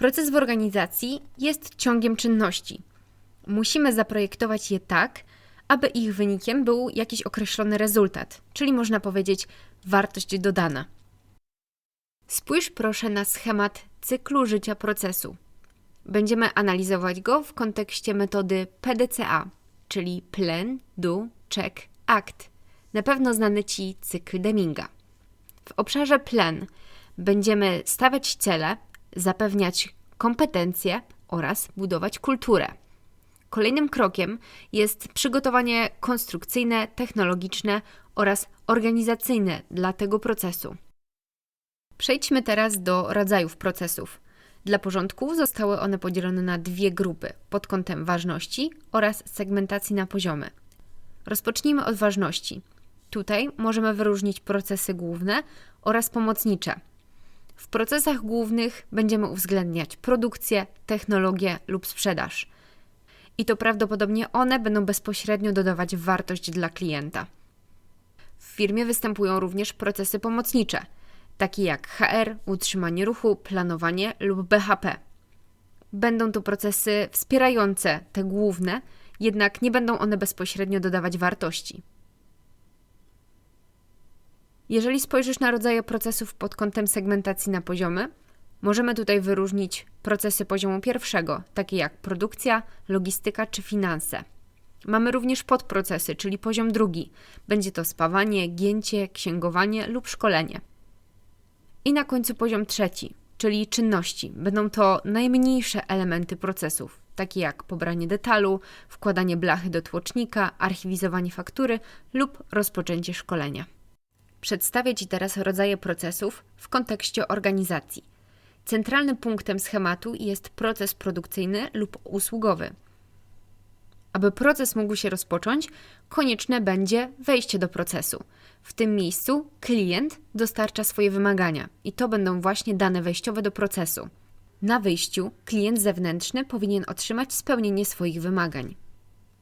Proces w organizacji jest ciągiem czynności. Musimy zaprojektować je tak, aby ich wynikiem był jakiś określony rezultat, czyli można powiedzieć wartość dodana. Spójrz proszę na schemat cyklu życia procesu. Będziemy analizować go w kontekście metody PDCA, czyli Plan, Do, Check, Act. Na pewno znany Ci cykl Deminga. W obszarze Plan będziemy stawiać cele, zapewniać kompetencje oraz budować kulturę. Kolejnym krokiem jest przygotowanie konstrukcyjne, technologiczne oraz organizacyjne dla tego procesu. Przejdźmy teraz do rodzajów procesów. Dla porządku zostały one podzielone na dwie grupy pod kątem ważności oraz segmentacji na poziomy. Rozpocznijmy od ważności. Tutaj możemy wyróżnić procesy główne oraz pomocnicze. W procesach głównych będziemy uwzględniać produkcję, technologię lub sprzedaż. I to prawdopodobnie one będą bezpośrednio dodawać wartość dla klienta. W firmie występują również procesy pomocnicze, takie jak HR, utrzymanie ruchu, planowanie lub BHP. Będą to procesy wspierające te główne, jednak nie będą one bezpośrednio dodawać wartości. Jeżeli spojrzysz na rodzaje procesów pod kątem segmentacji na poziomy, możemy tutaj wyróżnić procesy poziomu pierwszego, takie jak produkcja, logistyka czy finanse. Mamy również podprocesy, czyli poziom drugi. Będzie to spawanie, gięcie, księgowanie lub szkolenie. I na końcu poziom trzeci, czyli czynności. Będą to najmniejsze elementy procesów, takie jak pobranie detalu, wkładanie blachy do tłocznika, archiwizowanie faktury lub rozpoczęcie szkolenia. Przedstawię Ci teraz rodzaje procesów w kontekście organizacji. Centralnym punktem schematu jest proces produkcyjny lub usługowy. Aby proces mógł się rozpocząć, konieczne będzie wejście do procesu. W tym miejscu klient dostarcza swoje wymagania i to będą właśnie dane wejściowe do procesu. Na wyjściu klient zewnętrzny powinien otrzymać spełnienie swoich wymagań.